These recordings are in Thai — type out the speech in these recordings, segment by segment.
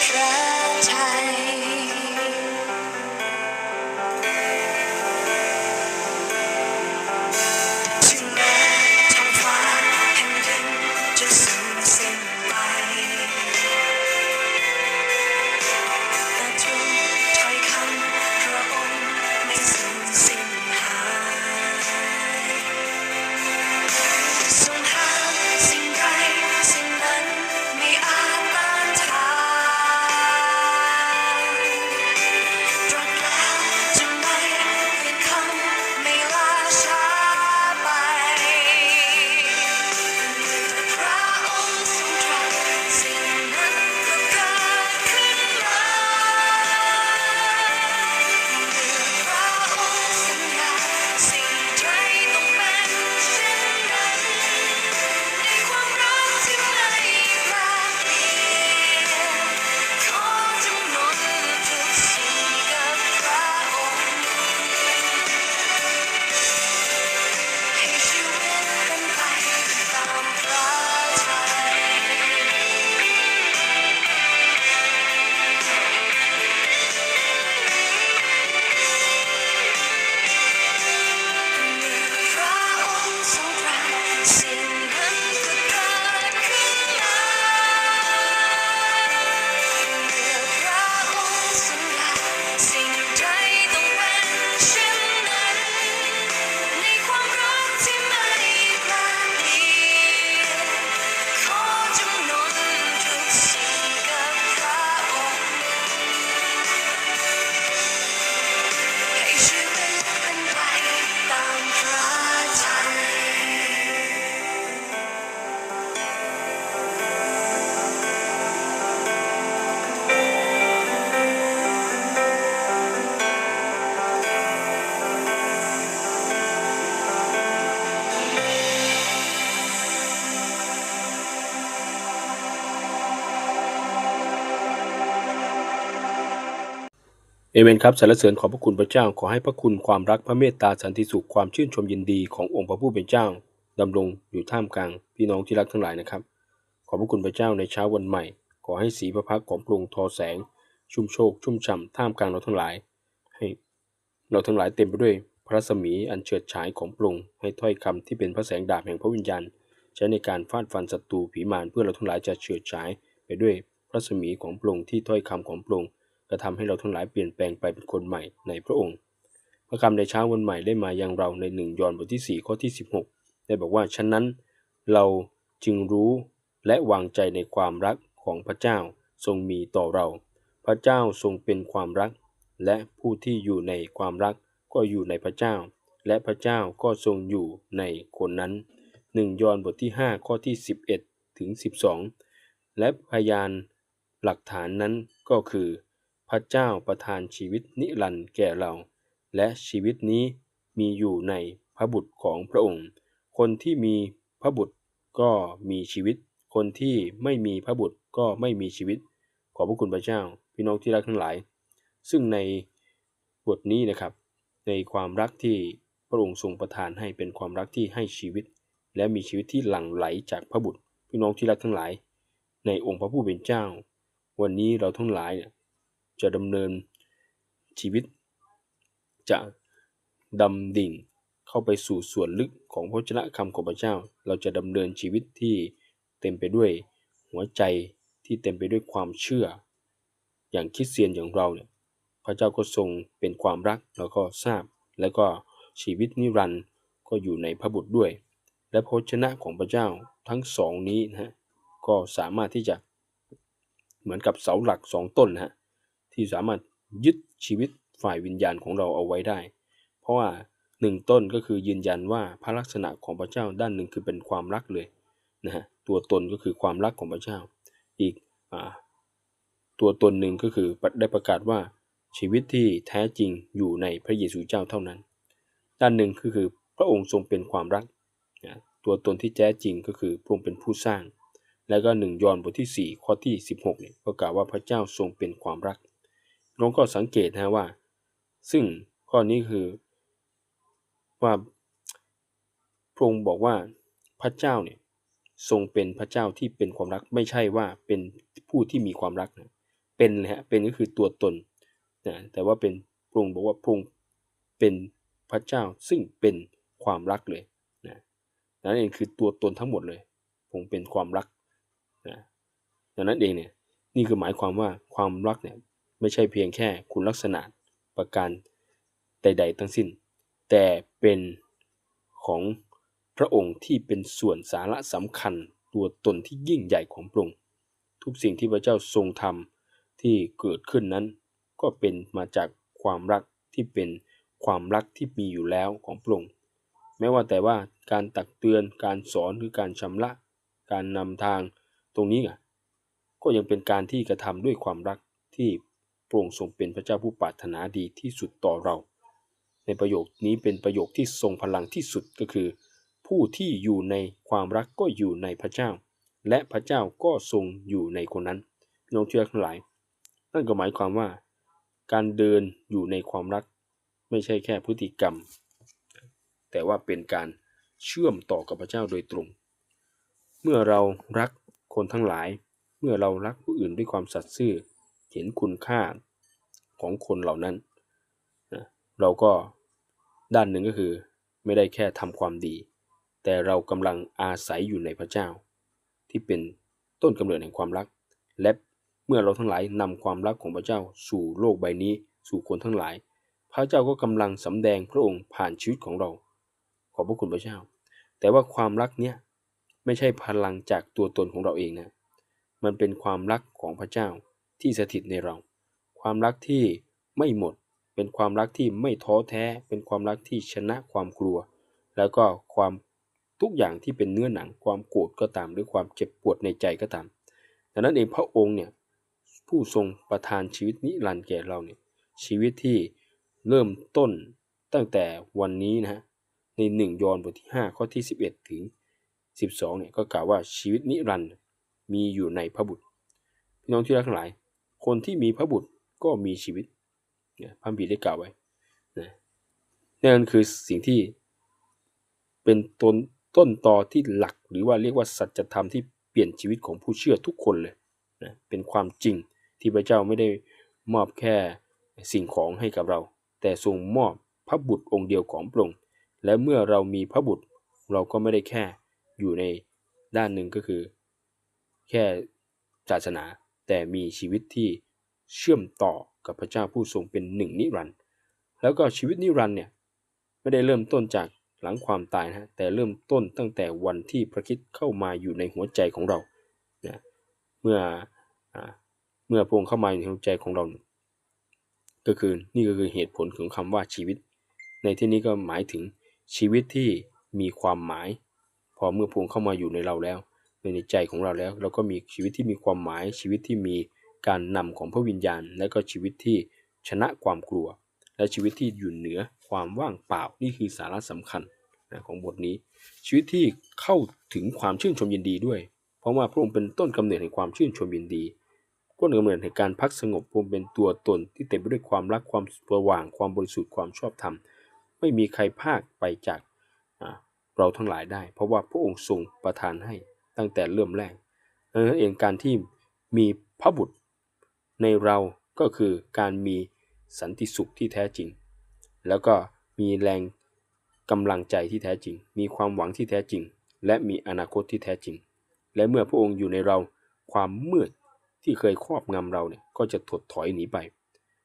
ต เอเมนครับสรรเสริญขอพระคุณพระเจ้าขอให้พระคุณความรักพระเมตตาสันติสุขความชื่นชมยินดีขององค์พระผู้เป็นเจ้าดำรงอยู่ท่ามกลางพี่น้องที่รักทั้งหลายนะครับ ขอพระคุณพระเจ้าในเช้าวันใหม่ ขอให้สีพระพักของพระองค์ทอแสง ชุ่มโชคชุ่มฉ่ำท่ามกลางเราทั้งหลาย ให้เราทั้งหลายเต็มไปด้วยพระรัศมีอันเฉิดฉายของพระองค์ให้ถ้อยคำที่เป็นพระแสงดาบแห่งพระวิญญาณ ใช้ในการฟาดฟันศัตรูผีมารเพื่อเราทั้งหลายจะเฉิดฉายไปด้วยพระรัศมีของพระองค์ที่ถ้อยคำของพระองค์ กระทำให้เราทั้งหลายเปลี่ยนแปลงไปเป็นคนใหม่ในพระองค์ พระคำในเช้าวันใหม่ได้มายังเราในหนึ่งยอห์นบทที่ 4 ข้อที่ 16 ได้บอกว่าฉะนั้นเราจึงรู้และวางใจในความรักของพระเจ้าทรงมีต่อเรา พระเจ้าทรงเป็นความรัก และผู้ที่อยู่ในความรักก็อยู่ในพระเจ้า และพระเจ้าก็ทรงอยู่ในคนนั้นหนึ่งยอห์นบทที่ 5 ข้อที่ 11 ถึง 12 และพยานหลักฐานนั้นก็คือ พระเจ้าประทานชีวิตนิรันดร์แก่เรา และชีวิตนี้มีอยู่ในพระบุตรของพระองค์ คนที่มีพระบุตรก็มีชีวิต คนที่ไม่มีพระบุตรก็ไม่มีชีวิต ขอบพระคุณพระเจ้า พี่น้องที่รักทั้งหลาย ซึ่งในบทนี้นะครับ ในความรักที่พระองค์ทรงประทานให้เป็นความรักที่ให้ชีวิต และมีชีวิตที่หลั่งไหลจากพระบุตร พี่น้องที่รักทั้งหลาย ในองค์พระผู้เป็นเจ้า วันนี้เราทั้งหลายเนี่ย จะดำเนินชีวิต จะดำดิ่งเข้าไปสู่ส่วนลึกของพระวจนะคำของพระเจ้า เราจะดำเนินชีวิตที่เต็มไปด้วยหัวใจที่เต็มไปด้วยความเชื่อ อย่างคริดเสียนอย่างเราเนี่ยพระเจ้าก็ทรงเป็นความรักเราก็ทราบ แล้วก็ชีวิตนิรันดร์ก็อยู่ในพระบุตรด้วย และพระวจนะของพระเจ้าทั้งสองนี้นะฮะก็สามารถที่จะเหมือนกับเสาหลักสองต้นนะฮะ ที่สามารถยึดชีวิตฝ่ายวิญญาณของเราเอาไว้ได้ เพราะว่าหนึ่งต้นก็คือยืนยันว่าพระลักษณะของพระเจ้าด้านหนึ่งคือเป็นความรักเลยนะฮะตัวตนก็คือความรักของพระเจ้า อีกอตัวตนหนึ่งก็คือได้ประกาศว่าชีวิตที่แท้จริงอยู่ในพระเยซูเจ้าเท่านั้น ด้านหนึ่งก็คือพระองค์ทรงเป็นความรักนะตัวตนที่แท้จริงก็คือพระองค์เป็นผู้สร้าง แล้วก็หนึ่งยอห์นบทที่ 4 ข้อที่ 16เนี่ยก็กล่าวว่าพระเจ้าทรงเป็นความรัก น้องก็สังเกตนะว่า ซึ่งข้อนี้คือว่าพระองค์บอกว่าพระเจ้าเนี่ยทรงเป็นพระเจ้าที่เป็นความรักไม่ใช่ว่าเป็นผู้ที่มีความรักนะเป็นเลยฮะเป็นก็คือตัวตนนะแต่ว่าเป็นพระองค์บอกว่าพระองค์เป็นพระเจ้าซึ่งเป็นความรักเลยนะนั่นเองคือตัวตนทั้งหมดเลยพรงเป็นความรักนะดังนั้นเองเนี่ยนี่คือหมายความว่าความรักเนี่ย ไม่ใช่เพียงแค่คุณลักษณะประการใด ๆ ทั้งสิ้น แต่เป็นของพระองค์ที่เป็นส่วนสาระสำคัญตัวตนที่ยิ่งใหญ่ของพระองค์ทุกสิ่งที่พระเจ้าทรงทำที่เกิดขึ้นนั้น ก็เป็นมาจากความรักที่เป็นความรักที่มีอยู่แล้วของพระองค์แม้ว่าแต่ว่าการตักเตือนการสอนหรือการชำระ การนำทางตรงนี้ก็ยังเป็นการที่กระทำด้วยความรักที่ พระองค์ทรงเป็นพระเจ้าผู้ปรารถนาดีที่สุดต่อเรา ในประโยคนี้เป็นประโยคที่ทรงพลังที่สุดก็คือ ผู้ที่อยู่ในความรักก็อยู่ในพระเจ้า และพระเจ้าก็ทรงอยู่ในคนนั้นน้องเชื่อทั้งหลาย นั่นก็หมายความว่า การเดินอยู่ในความรัก ไม่ใช่แค่พฤติกรรม แต่ว่าเป็นการเชื่อมต่อกับพระเจ้าโดยตรง เมื่อเรารักคนทั้งหลาย เมื่อเรารักผู้อื่นด้วยความสัตย์ซื่อ เห็นคุณค่าของคนเหล่านั้นนะเราก็ด้านหนึ่งก็คือไม่ได้แค่ทำความดี แต่เรากำลังอาศัยอยู่ในพระเจ้า ที่เป็นต้นกำเนิดแห่งความรัก และเมื่อเราทั้งหลายนำความรักของพระเจ้าสู่โลกใบนี้สู่คนทั้งหลาย พระเจ้าก็กำลังสำแดงพระองค์ผ่านชีวิตของเรา ขอบพระคุณพระเจ้า แต่ว่าความรักเนี้ยไม่ใช่พลังจากตัวตนของเราเองนะ มันเป็นความรักของพระเจ้า ที่สถิตในเรา ความรักที่ไม่หมด เป็นความรักที่ไม่ท้อแท้ เป็นความรักที่ชนะความกลัว แล้วก็ความทุกอย่างที่เป็นเนื้อหนังความโกรธก็ตาม หรือความเจ็บปวดในใจก็ตามดังนั้นเองพระองค์เนี่ยผู้ทรงประทานชีวิตนิรันดร์แก่เราเนี่ยชีวิตที่เริ่มต้นตั้งแต่วันนี้นะฮะในหนึ่งยอห์นบทที่ 5 ข้อที่ 11 ถึง 12เนี่ยก็กล่าวว่าชีวิตนิรันดร์มีอยู่ในพระบุตรพี่น้องที่รักทั้งหลาย คนที่มีพระบุตรก็มีชีวิตพระบิดได้กล่าวไว้นะนั่นคือสิ่งที่เป็นต้นต้นตอที่หลัก หรือว่าเรียกว่าสัจธรรมที่เปลี่ยนชีวิตของผู้เชื่อทุกคนเลยนะเป็นความจริงที่พระเจ้าไม่ได้มอบแค่สิ่งของให้กับเรา แต่ทรงมอบพระบุตรองค์เดียวของพระองค์และเมื่อเรามีพระบุตรเราก็ไม่ได้แค่อยู่ในด้านหนึ่งก็คือ แค่ศาสนา แต่มีชีวิตที่เชื่อมต่อกับพระเจ้าผู้ทรงเป็นหนึ่งนิรันดร์แล้วก็ชีวิตนิรันดร์เนี่ยไม่ได้เริ่มต้นจากหลังความตายนะแต่เริ่มต้นตั้งแต่วันที่พระคิดเข้ามาอยู่ในหัวใจของเรานะเมื่ออเมื่อพระองค์เข้ามาอยู่ในหัวใจของเรา ก็คือนี่ก็คือเหตุผลของคำว่าชีวิต ในที่นี้ก็หมายถึงชีวิตที่มีความหมาย พอเมื่อพระองค์เข้ามาอยู่ในเราแล้ว ในใจของเราแล้ว เราก็มีชีวิตที่มีความหมาย ชีวิตที่มีการนำของพระวิญญาณ และก็ชีวิตที่ชนะความกลัว และชีวิตที่อยู่เหนือความว่างเปล่านี่คือสาระสำคัญนะของบทนี้ ชีวิตที่เข้าถึงความชื่นชมยินดีด้วย เพราะว่าพระองค์เป็นต้นกำเนิดแห่งความชื่นชมยินดีต้นกำเนิดแห่งการพักสงบพระองค์เป็นตัวตนที่เต็มไปด้วยความรักความสว่างความบริสุทธิ์ความชอบธรรมไม่มีใครภาคไปจากเราทั้งหลายได้ เพราะว่าพระองค์ทรงประทานให้ ตั้งแต่เริ่มแรกดังนั้นเองการที่มีพระบุตรในเราก็คือการมีสันติสุขที่แท้จริง แล้วก็มีแรงกำลังใจที่แท้จริง มีความหวังที่แท้จริง และมีอนาคตที่แท้จริง และเมื่อพระองค์อยู่ในเราความมืดที่เคยครอบงำเราเนี่ยก็จะถดถอยหนีไป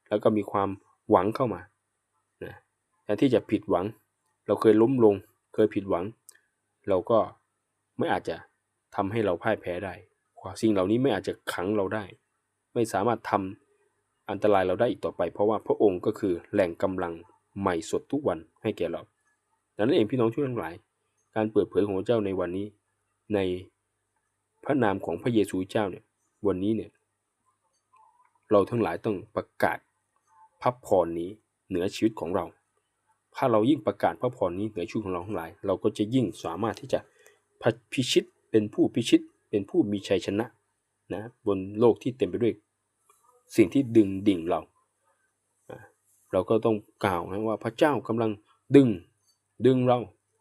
แล้วก็มีความหวังเข้ามานะแทนที่จะผิดหวัง เราเคยล้มลง เคยผิดหวัง เราก็ไม่อาจจะ ทำให้เราพ่ายแพ้ได้สิ่งเหล่านี้ไม่อาจจะขังเราได้ ไม่สามารถทำอันตรายเราได้อีกต่อไป เพราะว่าพระองค์ก็คือแหล่งกำลังใหม่สดทุกวันให้แก่เราดังนั้นเองพี่น้องทุกทั้งหลาย การเปิดเผยของพระเจ้าในวันนี้ ในพระนามของพระเยซูเจ้าเนี่ยวันนี้เนี่ยเราทั้งหลายต้องประกาศพระพรนี้เหนือชีวิตของเรา ถ้าเรายิ่งประกาศพระพรนี้เหนือชีวิตของเราทั้งหลาย เราก็จะยิ่งสามารถที่จะพิชิต เป็นผู้พิชิต เป็นผู้มีชัยชนะนะบนโลกที่เต็มไปด้วยสิ่งที่ดึงดิ่งเรา เราก็ต้องกล่าวนะว่าพระเจ้ากำลังดึงดึงเรา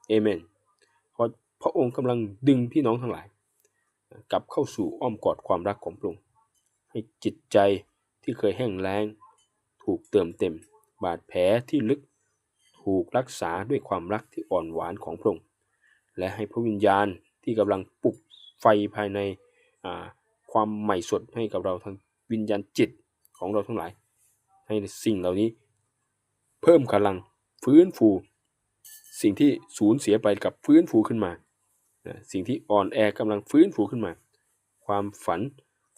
เอเมนเพราะพระองค์กำลังดึงพี่น้องทั้งหลาย กลับเข้าสู่อ้อมกอดความรักของพระองค์ให้จิตใจที่เคยแห้งแล้ง ถูกเติมเต็ม บาดแผลที่ลึกถูกรักษาด้วยความรักที่อ่อนหวานของพระองค์และให้พระวิญญาณ ที่กำลังปลุกไฟภายในความใหม่สดให้กับเราทั้งวิญญาณจิตของเราทั้งหลาย ให้สิ่งเหล่านี้ เพิ่มกำลังฟื้นฟู สิ่งที่สูญเสียไปกับฟื้นฟูขึ้นมา สิ่งที่อ่อนแอกำลังฟื้นฟูขึ้นมา ความฝัน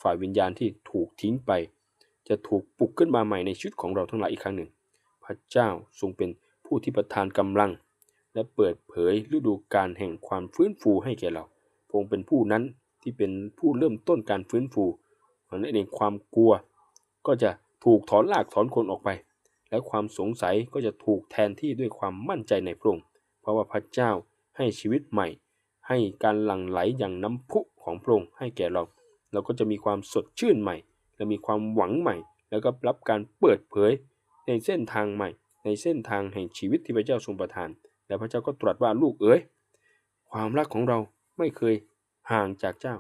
ฝ่ายวิญญาณที่ถูกทิ้งไป จะถูกปลุกขึ้นมาใหม่ในชีวิตของเราทั้งหลายอีกครั้งหนึ่ง พระเจ้าทรงเป็นผู้ที่ประทานกำลัง และเปิดเผยฤดูกาลแห่งความฟื้นฟูให้แก่เรา พระองค์เป็นผู้นั้นที่เป็นผู้เริ่มต้นการฟื้นฟูนั่นเองความกลัว ก็จะถูกถอนลากถอนคนออกไป และความสงสัยก็จะถูกแทนที่ด้วยความมั่นใจในพระองค์เพราะว่าพระเจ้าให้ชีวิตใหม่ ให้การหลั่งไหลอย่างน้ำพุของพระองค์ให้แก่เรา เราก็จะมีความสดชื่นใหม่ และมีความหวังใหม่ แล้วก็รับการเปิดเผยในเส้นทางใหม่ ในเส้นทางแห่งชีวิตที่พระเจ้าทรงประทาน และพระเจ้าก็ตรัสว่าลูกเอ๋ยความรักของเราไม่เคยห่างจากเจ้า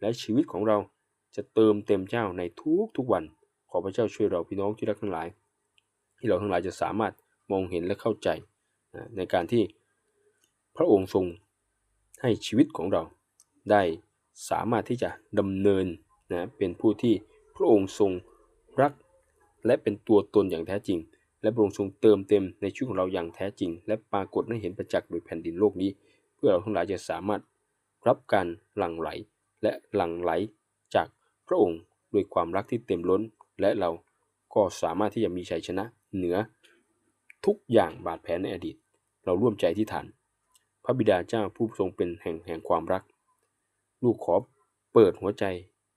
และชีวิตของเราจะเติมเต็มเจ้าในทุกทุกวัน ขอพระเจ้าช่วยเราพี่น้องที่รักทั้งหลาย ที่เราทั้งหลายจะสามารถมองเห็นและเข้าใจในการที่พระองค์ทรงให้ชีวิตของเราได้สามารถที่จะดำเนินนะเป็นผู้ที่พระองค์ทรงรัก และเป็นตัวตนอย่างแท้จริง และพระองค์ทรงเติมเต็มในชีวิตของเราอย่างแท้จริง และปรากฏให้เห็นประจักษ์โดยแผ่นดินโลกนี้ เพื่อเราทั้งหลายจะสามารถรับการหลั่งไหลและหลั่งไหลจากพระองค์ด้วยความรักที่เต็มล้น และเราก็สามารถที่จะมีชัยชนะเหนือ ทุกอย่างบาดแผลในอดีต เราร่วมใจที่ฐาน พระบิดาเจ้าผู้ทรงเป็นแห่งแห่งความรัก ลูกขอเปิดหัวใจ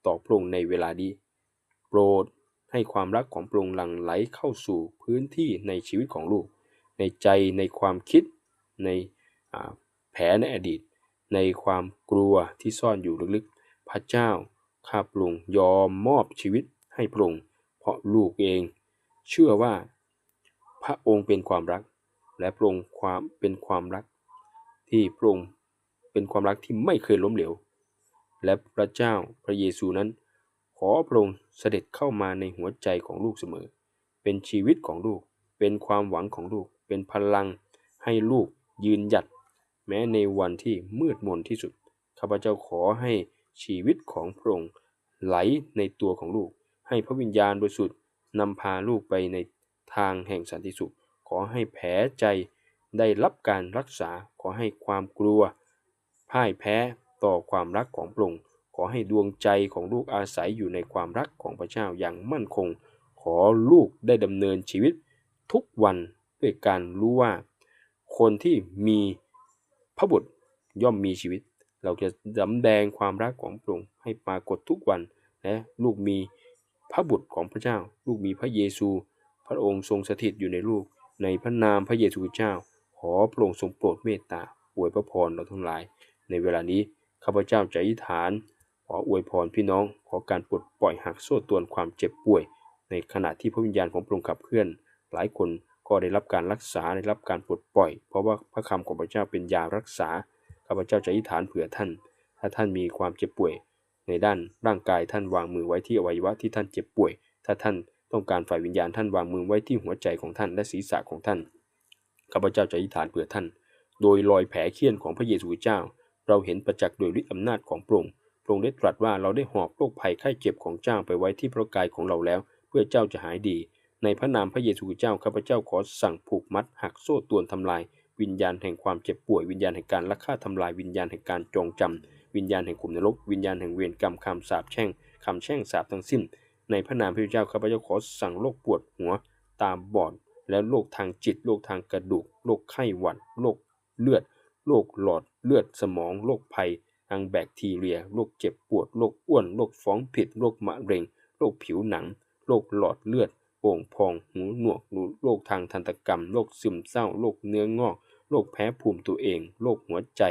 ต่อพระองค์ในเวลาดีโปรด ให้ความรักของพระองค์หลั่งไหลเข้าสู่พื้นที่ในชีวิตของลูก ในใจในความคิด ในแผลในอดีต ในความกลัวที่ซ่อนอยู่ลึกๆ พระเจ้าข้าพระองค์ยอมมอบชีวิตให้พระองค์เพราะลูกเอง เชื่อว่า พระองค์เป็นความรัก และพระองค์ความเป็นความรัก ที่พระองค์เป็นความรักที่ไม่เคยล้มเหลวและพระเจ้าพระเยซูนั้น ขอพระองค์เสด็จเข้ามาในหัวใจของลูกเสมอ เป็นชีวิตของลูก เป็นความหวังของลูก เป็นพลังให้ลูกยืนหยัด แม้ในวันที่มืดมนที่สุด ข้าพเจ้าขอให้ชีวิตของพระองค์ไหลในตัวของลูก ให้พระวิญญาณบริสุทธิ์นำพาลูกไปในทางแห่งสันติสุข ขอให้แผลใจได้รับการรักษา ขอให้ความกลัวพ่ายแพ้ต่อความรักของพระองค์ ขอให้ดวงใจของลูกอาศัยอยู่ในความรักของพระเจ้าอย่างมั่นคง ขอลูกได้ดำเนินชีวิตทุกวันด้วยการรู้ว่า คนที่มีพระบุตรย่อมมีชีวิต เราจะสำแดงความรักของพระองค์ให้ปรากฏทุกวันและลูกมีพระบุตรของพระเจ้า ลูกมีพระเยซู พระองค์ทรงสถิตอยู่ในลูก ในพระนามพระเยซูเจ้า ขอพระองค์ทรงโปรดเมตตาอวยพระพรเราทั้งหลาย ในเวลานี้ข้าพเจ้าจะอธิษฐาน ออวยพรพี่น้องขอการปลดปล่อยหักโซ่ตวนความเจ็บป่วย ในขณะที่พระวิญญาณของพระองค์ขับเคลื่อน หลายคนก็ได้รับการรักษาได้รับการปลดปล่อย เพราะว่าพระคำของพระเจ้าเป็นยารักษาข้าพเจ้าจะอธิษฐานเผื่อท่าน ถ้าท่านมีความเจ็บป่วย ในด้านร่างกายท่านวางมือไว้ที่อวัยวะที่ท่านเจ็บป่วย ถ้าท่านต้องการฝ่ายวิญญาณท่านวางมือไว้ที่หัวใจของท่านและศีรษะของท่านข้าพเจ้าจะอธิษฐานเผื่อท่าน โดยรอยแผลเคี้ยนของพระเยซูเจ้า เราเห็นประจักษ์โดยฤทธิอำนาจของพระองค์ พระองค์ได้ตรัสว่าเราได้หอบโรคภัยไข้เจ็บของเจ้าไปไว้ที่พระกายของเราแล้ว เพื่อเจ้าจะหายดี ในพระนามพระเยซูเจ้าข้าพเจ้าขอสั่งผูกมัดหักโซ่ตวนทำลาย วิญญาณแห่งความเจ็บป่วยวิญญาณแห่งการลักฆ่าทำลายวิญญาณแห่งการจองจำวิญญาณแห่งขุมนรกวิญญาณแห่งเวรกรรมคำสาปแช่งคำแช่งสาปทั้งสิ้น ในพระนามพระเจ้าข้าพเจ้าขอสั่งโรคปวดหัว ตาบอดและโรคทางจิตโรคทางกระดูกโรคไข้หวัดโรคเลือดโรคหลอดเลือดสมองโรคภัย ทางแบคทีเรีย โรคเจ็บปวด โรคอ้วน โรคฟ้องผิด โรคมะเร็ง โรคผิวหนัง โรคหลอดเลือด โป่งพอง หูหนวก โรคทางทันตกรรม โรคซึมเศร้า โรคเนื้องอก โรคแพ้ภูมิตัวเอง โรคหัวใจ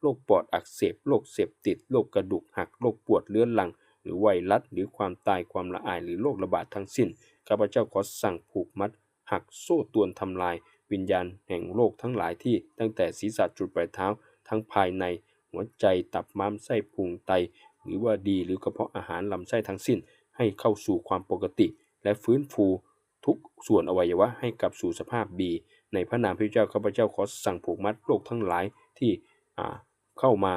โรคปอดอักเสบ โรคเสพติด โรคกระดูกหัก โรคปวดเลื้อนลัง หรือไวรัส หรือความตายความละอาย หรือโรคระบาดทั้งสิ้น ข้าพเจ้าขอสั่งผูกมัด หักโซ่ตวนทำลาย วิญญาณแห่งโรคทั้งหลายที่ตั้งแต่ศีรษะจุดปลายเท้า ทั้งภายใน หัวใจตับม้ามไส้พุงไต หรือว่าดีหรือกระเพาะอาหารลำไส้ทั้งสิ้น ให้เข้าสู่ความปกติ และฟื้นฟูทุกส่วนอวัยวะให้กลับสู่สภาพดี ในพระนามพระเจ้าข้าพเจ้าขอสั่งผูกมัดโรคทั้งหลายที่เข้ามา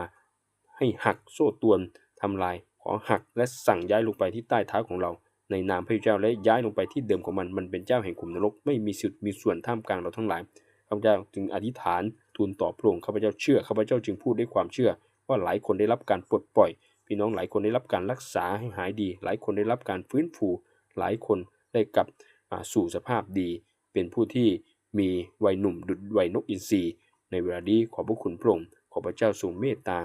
ให้หักโซ่ตวนทำลายขอหักและสั่งย้ายลงไปที่ใต้เท้าของเรา ในนามพระเจ้าและย้ายลงไปที่เดิมของมันมันเป็นเจ้าแห่งขุมนรกไม่มีสิทธิ์มีส่วนท่ามกลางเราทั้งหลาย ข้าพเจ้าจึงอธิษฐานทูลต่อพระองค์ข้าพเจ้าเชื่อข้าพเจ้าจึงพูดด้วยความเชื่อ ว่าหลายคนได้รับการปลดปล่อย พี่น้องหลายคนได้รับการรักษาให้หายดี หลายคนได้รับการฟื้นฟู หลายคนได้กลับสู่สภาพดี เป็นผู้ที่มีวัยหนุ่มดุจวัยนกอินทรีในเวลานี้ขอพระคุณพระองค์ขอพระเจ้าทรงเมตตา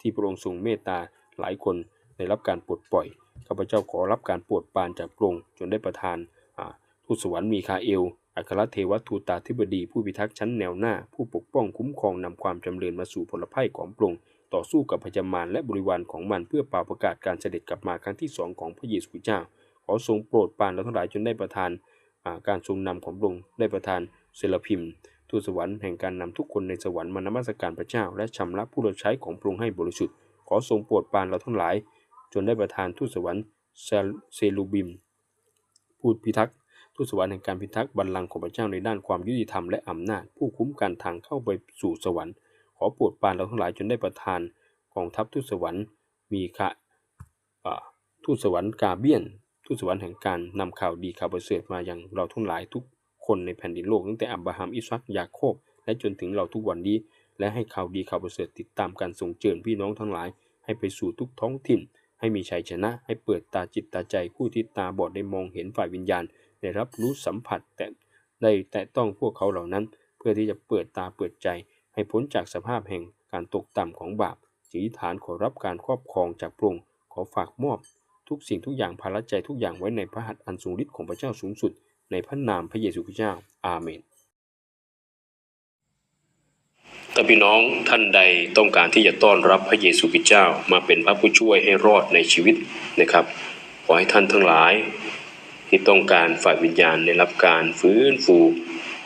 ที่พระองค์ทรงเมตตาหลายคนได้รับการปลดปล่อยข้าพเจ้าขอรับการปรดปานจากพระองค์จนได้ประทานทูตสวรรค์มีคาเอล อัครเทวทูตาธิบดีผู้พิทักษ์ชั้นแนวหน้า ผู้ปกป้องคุ้มครองนำความจำเริญมาสู่ผลภัยของพระองค์ต่อสู้กับพญามารและบริวารของมันเพื่อเป่าประกาศการเสด็จกลับมาครั้งที่สองของพระเยซูเจ้า ขอทรงโปรดปานเราทั้งหลายจนได้ประทานาการทรงนำของพระองค์ได้ประทานเซลพิมทูตสวรรค์แห่งการนำทุกคนในสวรรค์มานมัสการพระเจ้า และชำระผู้รับใช้ของพระองค์ให้บริสุทธิ์ ขอทรงโปรดปานเราทั้งหลาย จนได้ประทานทูตสวรรค์เซลเซลูบิม ผู้พิทักษ์ ทูตสวรรค์แห่งการพิทักษ์บัลลังก์ของพระเจ้าในด้านความยุติธรรมและอำนาจ ผู้คุ้มกันทางเข้าไปสู่สวรรค์ ขอโปรดปรานเราทั้งหลายจนได้ประทานกองทัพทูตสวรรค์มีคะอ่าทูตสวรรค์กาเบียนทูตสวรรค์แห่งการนำข่าวดีข่าวประเสริฐมาอยังเราทั้งหลายทุกคนในแผ่นดินโลกตั้งแต่อับราฮัมอิสซักยาโคบ และจนถึงเราทุกวันนี้ และให้ข่าวดีข่าวประเสริฐติดตามการส่งเจิญพี่น้องทั้งหลาย ให้ไปสู่ทุกท้องถิ่น ให้มีชัยชนะ ให้เปิดตาจิตตาใจผู้ที่ตาบอดได้มองเห็นฝ่ายวิญญาณ ได้รับรู้สัมผัสแต่ได้แต่ต้องพวกเขาเหล่านั้น เพื่อที่จะเปิดตาเปิดใจ ให้พ้นจากสภาพแห่งการตกต่ำของบาปจีฐานขอรับการครอบครองจากพระองค์ขอฝากมอบ ทุกสิ่งทุกอย่างภาระใจทุกอย่างไว้ในพระหัตถ์อันทรงฤทธิ์ของพระเจ้าสูงสุด ในพระนามพระเยซูคริสต์เจ้าอาเมนถ้าพี่น้องท่านใดต้องการที่จะต้อนรับพระเยซูคริสต์เจ้ามาเป็นพระผู้ช่วยให้รอดในชีวิตนะครับ ขอให้ท่านทั้งหลาย ที่ต้องการฝ่ายวิญญาณได้รับการฟื้นฟู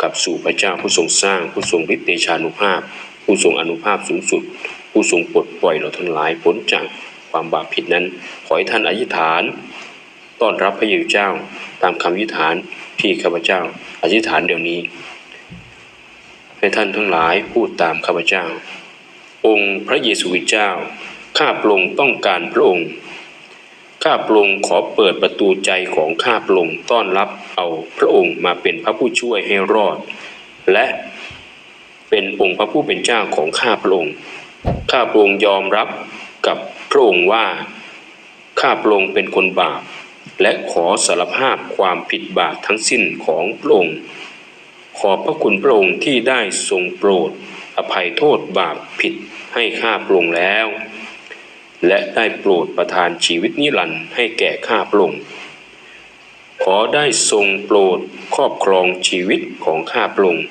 กลับสู่พระเจ้าผู้ทรงสร้างผู้ทรงฤทธิเดชานุภาพ ผู้ทรงอนุภาพสูงสุด ผู้ทรงปลดปล่อยเราทั้งหลายพ้นจากความบาปผิดนั้น ขอให้ท่านอธิษฐาน ต้อนรับพระเยซูเจ้าตามคำอธิษฐานที่ข้าพเจ้า อธิษฐานเดี๋ยวนี้ ให้ท่านทั้งหลายพูดตามข้าพเจ้า องค์พระเยซูคริสต์เจ้าข้าพระองค์ต้องการพระองค์ ข้าพระองค์ขอเปิดประตูใจของข้าพระองค์ต้อนรับเอาพระองค์มาเป็นพระผู้ช่วยให้รอด และเป็นองค์พระผู้เป็นเจ้าของข้าพระองค์ ข้าพระองค์ยอมรับกับพระองค์ว่า ข้าพระองค์เป็นคนบาป และขอสารภาพความผิดบาปทั้งสิ้นของพระองค์ ขอบพระคุณพระองค์ที่ได้ทรงโปรดอภัยโทษบาปผิดให้ข้าพระองค์แล้ว และได้โปรดประทานชีวิตนิรันดร์ให้แก่ข้าพระองค์ขอได้ทรงโปรดครอบครองชีวิตของข้าพระองค์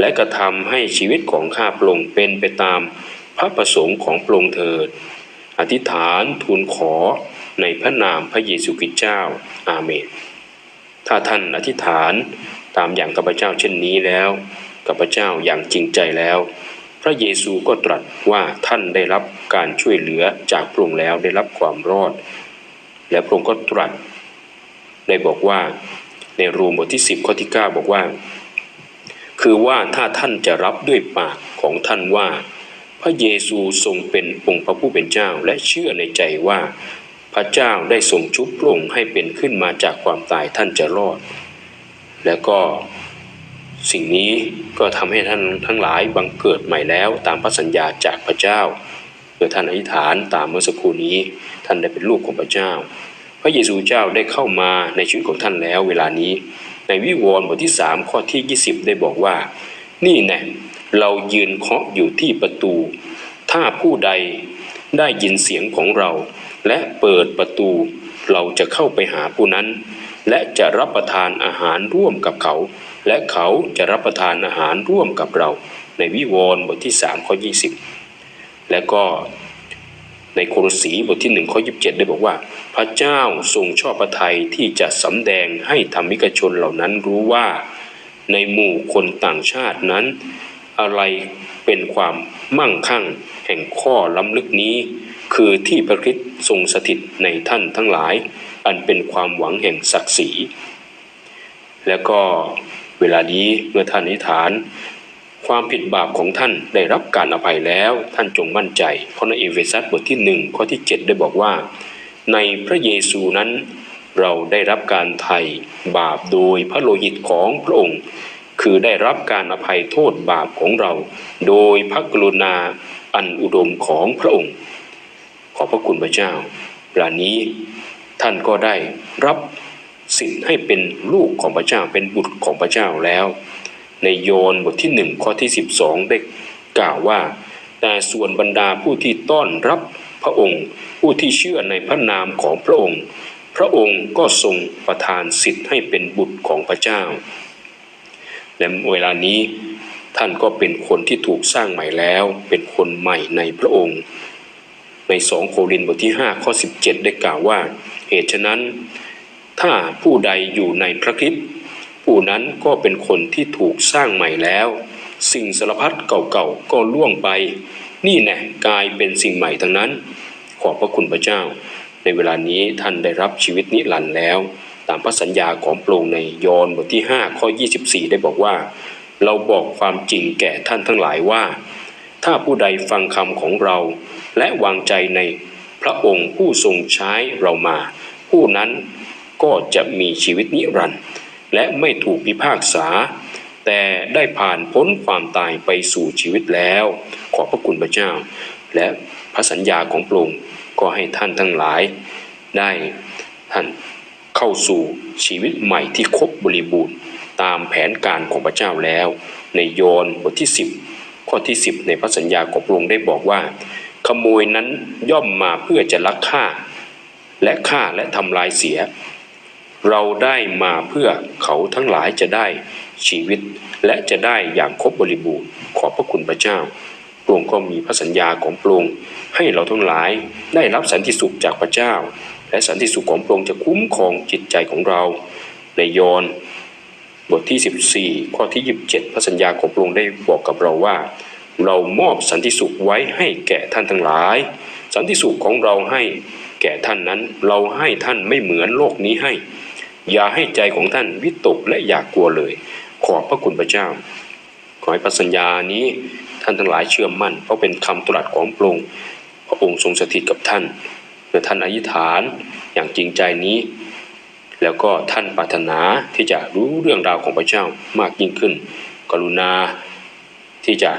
และกระทำให้ชีวิตของข้าพระองค์เป็นไปตามพระประสงค์ของพระองค์เถิด อธิษฐานทูลขอในพระนามพระเยซูคริสต์เจ้า อาเมน ถ้าท่านอธิษฐานตามอย่างข้าพเจ้าเช่นนี้แล้วข้าพเจ้าอย่างจริงใจแล้ว พระเยซูก็ตรัสว่าท่านได้รับการช่วยเหลือจากพระองค์แล้วได้รับความรอด และพระองค์ก็ตรัส ได้บอกว่าในรูมบทที่ 10 ข้อที่ 9 บอกว่า คือว่าถ้าท่านจะรับด้วยปากของท่านว่า พระเยซูทรงเป็นองค์พระผู้เป็นเจ้าและเชื่อในใจว่า พระเจ้าได้ทรงชุบพระองค์ให้เป็นขึ้นมาจากความตายท่านจะรอด แล้วก็ สิ่งนี้ก็ทำให้ท่านทั้งหลายบังเกิดใหม่แล้วตามพระสัญญาจากพระเจ้าเมื่อท่านอธิษฐานตามเมื่อสักครู่นี้ ท่านได้เป็นลูกของพระเจ้า พระเยซูเจ้าได้เข้ามาในชีวิตของท่านแล้วเวลานี้ในวิวรณ์บทที่ 3 ข้อที่ 20 ได้บอกว่า นี่แน่เรายืนเคาะอยู่ที่ประตู ถ้าผู้ใดได้ยินเสียงของเรา และเปิดประตู เราจะเข้าไปหาผู้นั้น และจะรับประทานอาหารร่วมกับเขา และเขาจะรับประทานอาหารร่วมกับเรา ในวิวรณ์บทที่3ข้อ20 และก็ในโครสีบทที่ 1 ข้อ 27 ได้บอกว่า พระเจ้าทรงชอบพระทัยที่จะสำแดงให้ธรรมิกชนเหล่านั้นรู้ว่า ในหมู่คนต่างชาตินั้น อะไรเป็นความมั่งคั่งแห่งข้อล้ำลึกนี้ คือที่พระคริสต์ทรงสถิตในท่านทั้งหลาย อันเป็นความหวังแห่งศักดิ์ศรีแล้วก็ เวลานี้เมื่อท่านอธิษฐาน ความผิดบาปของท่านได้รับการอภัยแล้ว ท่านจงมั่นใจ เพราะในเอเฟซัสบทที่หนึ่งข้อที่ 7 ได้บอกว่า ในพระเยซูนั้น เราได้รับการไถ่บาปโดยพระโลหิตของพระองค์ คือได้รับการอภัยโทษบาปของเรา โดยพระกรุณาอันอุดมของพระองค์ ขอพระคุณพระเจ้าเวลานี้ท่านก็ได้รับ สิทธิ์ให้เป็นลูกของพระเจ้าเป็นบุตรของพระเจ้าแล้ว ในโยนบทที่หนึ่งข้อที่ 12 ได้กล่าวว่า แต่ส่วนบรรดาผู้ที่ต้อนรับพระองค์ ผู้ที่เชื่อในพระนามของพระองค์ พระองค์ก็ทรงประทานสิทธิ์ให้เป็นบุตรของพระเจ้าและเวลานี้ท่านก็เป็นคนที่ถูกสร้างใหม่แล้ว เป็นคนใหม่ในพระองค์ ในสองโครินธ์บทที่ 5 ข้อ 17 ได้กล่าวว่า เหตุฉะนั้น ถ้าผู้ใดอยู่ในพระคริสต์ผู้นั้นก็เป็นคนที่ถูกสร้างใหม่แล้ว สิ่งสารพัดเก่าๆก็ล่วงไป นี่แน่กลายเป็นสิ่งใหม่ทั้งนั้น ขอบพระคุณพระเจ้า ในเวลานี้ท่านได้รับชีวิตนิรันดร์แล้ว ตามพระสัญญาของพรงในยอห์นบทที่ 5 ข้อ 24 ได้บอกว่า เราบอกความจริงแก่ท่านทั้งหลายว่า ถ้าผู้ใดฟังคำของเรา และวางใจในพระองค์ผู้ทรงใช้เรามา ผู้นั้น ก็จะมีชีวิตนิรันดร์และไม่ถูกพิพากษา แต่ได้ผ่านพ้นความตายไปสู่ชีวิตแล้ว ขอพระคุณพระเจ้า และพระสัญญาของพระองค์ก็ให้ท่านทั้งหลาย ได้ท่านเข้าสู่ชีวิตใหม่ที่ครบบริบูรณ์ตามแผนการของพระเจ้าแล้ว ในโยนบทที่ 10 ข้อที่ 10 ในพระสัญญาของพระองค์ได้บอกว่า ขโมยนั้นย่อมมาเพื่อจะลักฆ่า และฆ่าและทำลายเสีย เราได้มาเพื่อเขาทั้งหลายจะได้ชีวิต และจะได้อย่างครบบริบูรณ์ขอบพระคุณพระเจ้าพระองค์ก็มีพระสัญญาของพระองค์ให้เราทั้งหลายได้รับสันติสุขจากพระเจ้า และสันติสุขของพระองค์จะคุ้มครองจิตใจของเรา ในยอห์นบทที่ 14 ข้อที่ 27 พระสัญญาของพระองค์ได้บอกกับเราว่า เรามอบสันติสุขไว้ให้แก่ท่านทั้งหลาย สันติสุขของเราให้แก่ท่านนั้น เราให้ท่านไม่เหมือนโลกนี้ให้ อย่าให้ใจของท่านวิตกและอย่ากลัวเลย ขอบพระคุณพระเจ้า ขอให้พระสัญญานี้ท่านทั้งหลายเชื่อมั่น เพราะเป็นคำตรัสของพระองค์พระองค์ทรงสถิตกับท่านเมื่อท่านอธิษฐานอย่างจริงใจนี้ แล้วก็ท่านปรารถนาที่จะรู้เรื่องราวของพระเจ้ามากยิ่งขึ้น กรุณาที่จะ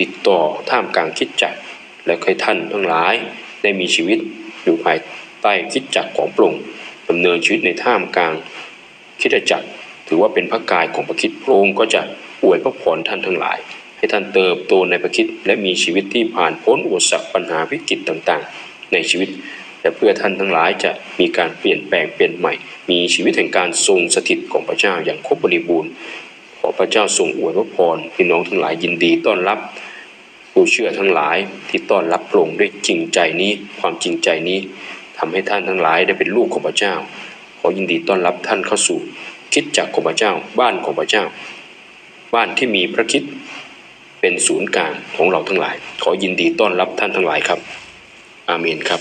ติดต่อท่ามกลางคิดจักและให้ท่านทั้งหลายได้มีชีวิตอยู่ภายใต้คิดจักของพระองค์ เนินชีวิตในท่ามกลางคิดจักรถือว่าเป็นพระกายของพระคิดพระองค์ก็จะอวยพระพรท่านทั้งหลาย ให้ท่านเติบโตในพระคิดและมีชีวิตที่ผ่านพ้นอุปสรรคปัญหาวิกฤตต่างๆ ในชีวิต และเพื่อท่านทั้งหลายจะมีการเปลี่ยนแปลงเปลี่ยนใหม่ มีชีวิตแห่งการทรงสถิตของพระเจ้าอย่างครบบริบูรณ์ขอพระเจ้าทรงอวยพระพรพี่น้องทั้งหลายยินดีต้อนรับผู้เชื่อทั้งหลายที่ต้อนรับพระองค์ด้วยจริงใจนี้ความจริงใจนี้ ทำให้ท่านทั้งหลายได้เป็นลูกของพระเจ้า ขอยินดีต้อนรับท่านเข้าสู่คิดจักของพระเจ้า บ้านของพระเจ้า บ้านที่มีพระคิดเป็นศูนย์กลางของเราทั้งหลาย ขอยินดีต้อนรับท่านทั้งหลายครับ อาเมนครับ